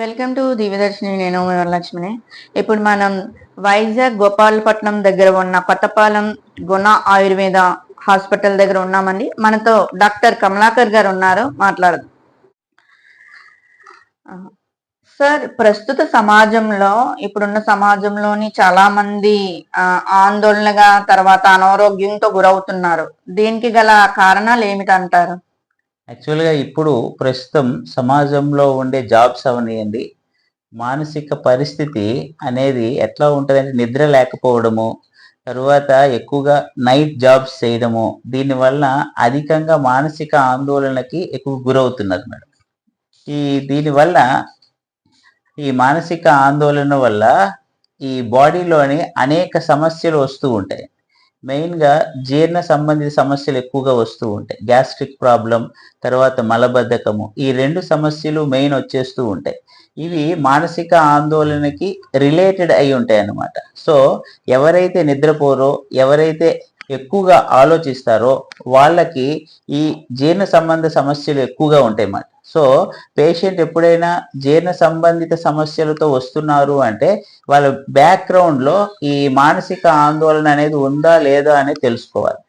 Welcome to Divyadarshini నేను వరలక్ష్మిని. ఇప్పుడు మనం వైజాగ్ గోపాలపట్నం దగ్గర ఉన్న కొత్తపాలెం గుణ ఆయుర్వేద హాస్పిటల్ దగ్గర ఉన్నామండి. మనతో డాక్టర్ కమలాకర్ గారు ఉన్నారు మాట్లాడదు. సార్ ప్రస్తుత సమాజంలో ఇప్పుడున్న సమాజంలోని చాలా మంది ఆందోళనగా తర్వాత అనారోగ్యంతో గురవుతున్నారు. దీనికి గల కారణాలు ఏమిటంటారు? యాక్చువల్గా ఇప్పుడు ప్రస్తుతం సమాజంలో ఉండే జాబ్స్ అవనియండి మానసిక పరిస్థితి అనేది ఎట్లా ఉంటుందంటే నిద్ర లేకపోవడము తరువాత ఎక్కువగా నైట్ జాబ్స్ చేయడము దీనివల్ల అధికంగా మానసిక ఆందోళనకి ఎక్కువ గురవుతున్నారు మేడం. ఈ దీనివల్ల ఈ మానసిక ఆందోళన వల్ల ఈ బాడీలోని అనేక సమస్యలు వస్తూ ఉంటాయి. మెయిన్గా జీర్ణ సంబంధిత సమస్యలు ఎక్కువగా వస్తూ ఉంటాయి. గ్యాస్ట్రిక్ ప్రాబ్లం తర్వాత మలబద్ధకము ఈ రెండు సమస్యలు మెయిన్ వచ్చేస్తూ ఉంటాయి. ఇవి మానసిక ఆందోళనకి రిలేటెడ్ అయి ఉంటాయి అన్నమాట సో ఎవరైతే నిద్రపోరో ఎవరైతే ఎక్కువగా ఆలోచిస్తారో వాళ్ళకి ఈ జీర్ణ సంబంధ సమస్యలు ఎక్కువగా ఉంటాయి అన్నమాట. సో పేషెంట్ ఎప్పుడైనా జీర్ణ సంబంధిత సమస్యలతో వస్తున్నారు అంటే వాళ్ళ బ్యాక్గ్రౌండ్లో ఈ మానసిక ఆందోళన అనేది ఉందా లేదా అనేది తెలుసుకోవాలి.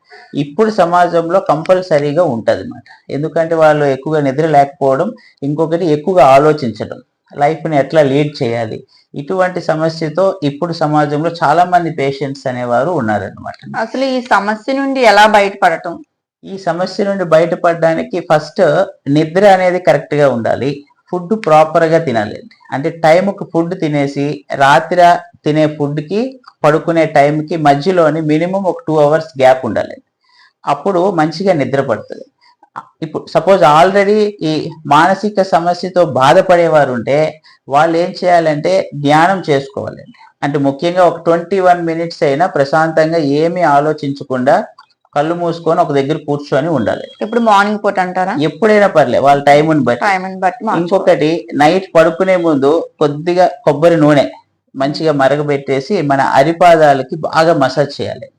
ఇప్పుడు సమాజంలో కంపల్సరీగా ఉంటుంది అనమాట ఎందుకంటే వాళ్ళు ఎక్కువగా నిద్ర లేకపోవడం ఇంకొకటి ఎక్కువగా ఆలోచించడం. లైఫ్ని ఎట్లా లీడ్ చేయాలి? ఇటువంటి సమస్యతో ఇప్పుడు సమాజంలో చాలా మంది పేషెంట్స్ అనేవారు ఉన్నారనమాట అసలు ఈ సమస్య నుండి ఎలా బయటపడటం? ఈ సమస్య నుండి బయటపడడానికి ఫస్ట్ నిద్ర అనేది కరెక్ట్గా ఉండాలి. ఫుడ్ ప్రాపర్గా తినాలి. అంటే టైంకి ఫుడ్ తినేసి రాత్రి తినే ఫుడ్కి పడుకునే టైంకి మధ్యలోని మినిమం ఒక టూ అవర్స్ గ్యాప్ ఉండాలి. అప్పుడు మంచిగా నిద్ర పడుతుంది. ఇప్పుడు సపోజ్ ఆల్రెడీ ఈ మానసిక సమస్యతో బాధపడేవారు ఉంటే వాళ్ళు ఏం చేయాలంటే ధ్యానం చేసుకోవాలండి. అంటే ముఖ్యంగా ఒక ట్వంటీ వన్ మినిట్స్ అయినా ప్రశాంతంగా ఏమీ ఆలోచించకుండా కళ్ళు మూసుకొని ఒక దగ్గర కూర్చొని ఉండాలి. ఇప్పుడు మార్నింగ్ పూట అంటారా? ఎప్పుడైనా పర్లేదు వాళ్ళ బట్టి. టైం బట్టి మార్చుకో- ఇంకొకటి నైట్ పడుకునే ముందు కొద్దిగా కొబ్బరి నూనె మంచిగా మరగబెట్టేసి మన అరిపాదాలకి బాగా మసాజ్ చేయాలి.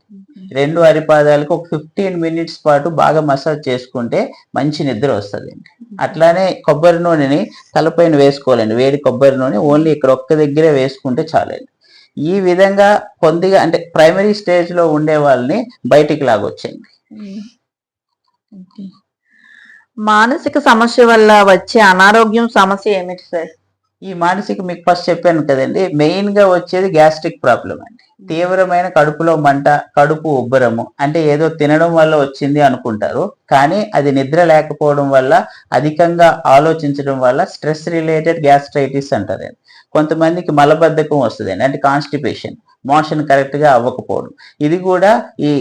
రెండు అరిపాదాలకు ఒక ఫిఫ్టీన్ మినిట్స్ పాటు బాగా మసాజ్ చేసుకుంటే మంచి నిద్ర వస్తుంది. అట్లానే కొబ్బరి నూనెని తలపైన వేసుకోవాలండి వేడి కొబ్బరి నూనె ఓన్లీ ఇక్కడ ఒక్క దగ్గరే వేసుకుంటే చాలండి. ఈ విధంగా కొద్దిగా అంటే ప్రైమరీ స్టేజ్లో ఉండే వాళ్ళని బయటికి లాగొచ్చండి. మానసిక సమస్య వల్ల వచ్చే అనారోగ్యం సమస్య ఏమిటి సార్? ఈ మానసిక మీకు ఫస్ట్ చెప్పాను కదండి మెయిన్గా వచ్చేది గ్యాస్ట్రిక్ ప్రాబ్లం అండి. తీవ్రమైన కడుపులో మంట కడుపు ఉబ్బరము అంటే ఏదో తినడం వల్ల వచ్చింది అనుకుంటారు. కానీ అది నిద్ర లేకపోవడం వల్ల అధికంగా ఆలోచించడం వల్ల స్ట్రెస్ రిలేటెడ్ గ్యాస్ట్రైటిస్ అంటారు. కొంతమందికి మలబద్ధకం వస్తుందండి అంటే కాన్స్టిపేషన్ మోషన్ కరెక్ట్గా అవ్వకపోవడం. ఇది కూడా ఈ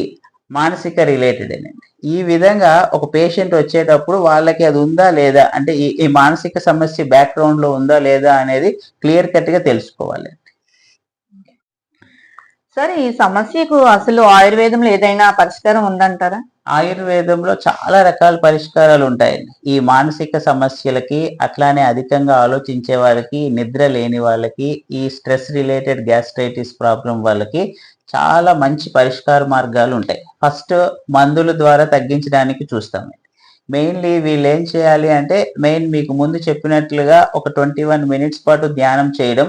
మానసిక రిలేటెడ్ అండి. ఈ విధంగా ఒక పేషెంట్ వచ్చేటప్పుడు వాళ్ళకి అది ఉందా లేదా? అంటే ఈ ఈ మానసిక సమస్య బ్యాక్గ్రౌండ్లో ఉందా లేదా అనేది క్లియర్ కట్గా తెలుసుకోవాలి. సరే ఈ సమస్యకు అసలు ఆయుర్వేదంలో ఏదైనా పరిష్కారం ఉందంటారా? ఆయుర్వేదంలో చాలా రకాల పరిష్కారాలు ఉంటాయండి ఈ మానసిక సమస్యలకి అట్లానే అధికంగా ఆలోచించే వాళ్ళకి నిద్ర లేని వాళ్ళకి ఈ స్ట్రెస్ రిలేటెడ్ గ్యాస్ట్రైటిస్ ప్రాబ్లం వాళ్ళకి చాలా మంచి పరిష్కార మార్గాలు ఉంటాయి. ఫస్ట్ మందుల ద్వారా తగ్గించడానికి చూస్తాం మెయిన్లీ వీళ్ళు ఏం చేయాలి అంటే మెయిన్ మీకు ముందు చెప్పినట్లుగా ఒక ట్వంటీ వన్ మినిట్స్ పాటు ధ్యానం చేయడం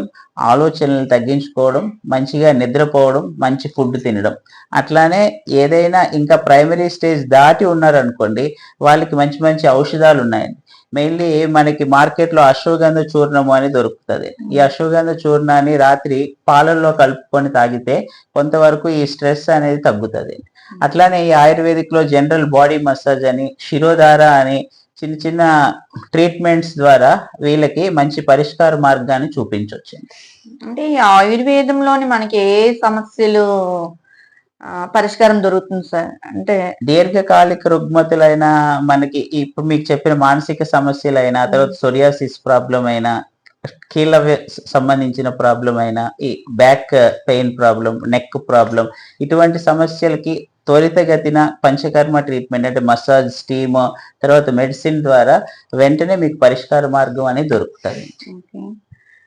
ఆలోచనలు తగ్గించుకోవడం మంచిగా నిద్రపోవడం మంచి ఫుడ్ తినడం. అట్లానే ఏదైనా ఇంకా ప్రైమరీ స్టేజ్ దాటి ఉన్నారనుకోండి వాళ్ళకి మంచి మంచి ఔషధాలు ఉన్నాయండి. మెయిన్లీ మనకి మార్కెట్లో అశ్వగంధ చూర్ణము అని దొరుకుతుంది. ఈ అశ్వగంధ చూర్ణాన్ని రాత్రి పాలల్లో కలుపుకొని తాగితే కొంతవరకు ఈ స్ట్రెస్ అనేది తగ్గుతుంది. అట్లానే ఈ ఆయుర్వేదిక్లో జనరల్ బాడీ మసాజ్ అని శిరోధార అని చిన్న చిన్న ట్రీట్మెంట్స్ ద్వారా వీళ్ళకి మంచి పరిష్కార మార్గాన్ని చూపించవచ్చు అంటే ఈ ఆయుర్వేదంలోని మనకి ఏ సమస్యలు పరిష్కారం దొరుకుతుంది సార్. అంటే దీర్ఘకాలిక రుగ్మతులైన మనకి ఇప్పుడు మీకు చెప్పిన మానసిక సమస్యలైనా తర్వాత సొరియాసిస్ ప్రాబ్లం అయినా కీళ్ళ సంబంధించిన ప్రాబ్లం అయినా ఈ back pain problem neck problem ఇటువంటి సమస్యలకి త్వరితగతిన పంచకర్మ ట్రీట్మెంట్ అంటే మసాజ్ స్టీమ్ తర్వాత మెడిసిన్ ద్వారా వెంటనే మీకు పరిష్కార మార్గం అనేది దొరుకుతుంది.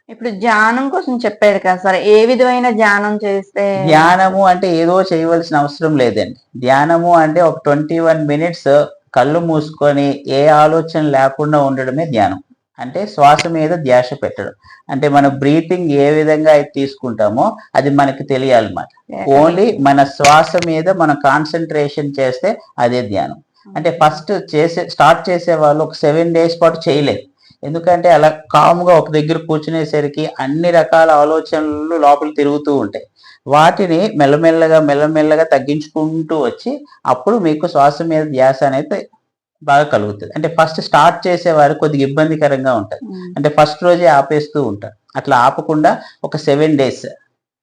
ఇప్పుడు ధ్యానం కోసం చెప్పారు కదా సార్ ఏ విధమైన ధ్యానం చేస్తే? ధ్యానము అంటే ఏదో చేయవలసిన అవసరం లేదండి. ధ్యానము అంటే ఒక ట్వంటీ వన్ మినిట్స్ కళ్ళు మూసుకొని ఏ ఆలోచన లేకుండా ఉండడమే ధ్యానం. అంటే శ్వాస మీద ధ్యాస పెట్టడం. అంటే మన బ్రీతింగ్ ఏ విధంగా అయితే తీసుకుంటామో అది మనకి తెలియాలన్నమాట. ఓన్లీ మన శ్వాస మీద మనం కాన్సన్ట్రేషన్ చేస్తే అదే ధ్యానం. అంటే ఫస్ట్ చేసే స్టార్ట్ చేసే వాళ్ళు ఒక సెవెన్ డేస్ పాటు చేయలేరు ఎందుకంటే అలా కామ్గా ఒక దగ్గర కూర్చునేసరికి అన్ని రకాల ఆలోచనలు లోపల తిరుగుతూ ఉంటాయి. వాటిని మెల్లమెల్లగా మెల్లమెల్లగా తగ్గించుకుంటూ వచ్చి అప్పుడు మీకు శ్వాస మీద ధ్యాస అనేది బాగా కలుగుతుంది. అంటే ఫస్ట్ స్టార్ట్ చేసేవారు కొద్దిగా ఇబ్బందికరంగా ఉంటుంది అంటే ఫస్ట్ రోజే ఆపేస్తూ ఉంటారు. అట్లా ఆపకుండా ఒక సెవెన్ డేస్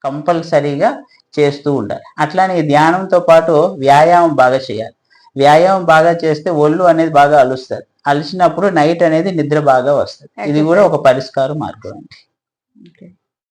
కంపల్సరీగా చేస్తూ ఉండాలి అట్లానే ధ్యానంతో పాటు వ్యాయామం బాగా చేయాలి. వ్యాయామం బాగా చేస్తే ఒళ్ళు అనేది బాగా అలుస్తుంది. అలిసినప్పుడు నైట్ అనేది నిద్ర బాగా వస్తుంది. ఇది కూడా ఒక పరిష్కార మార్గం అండి.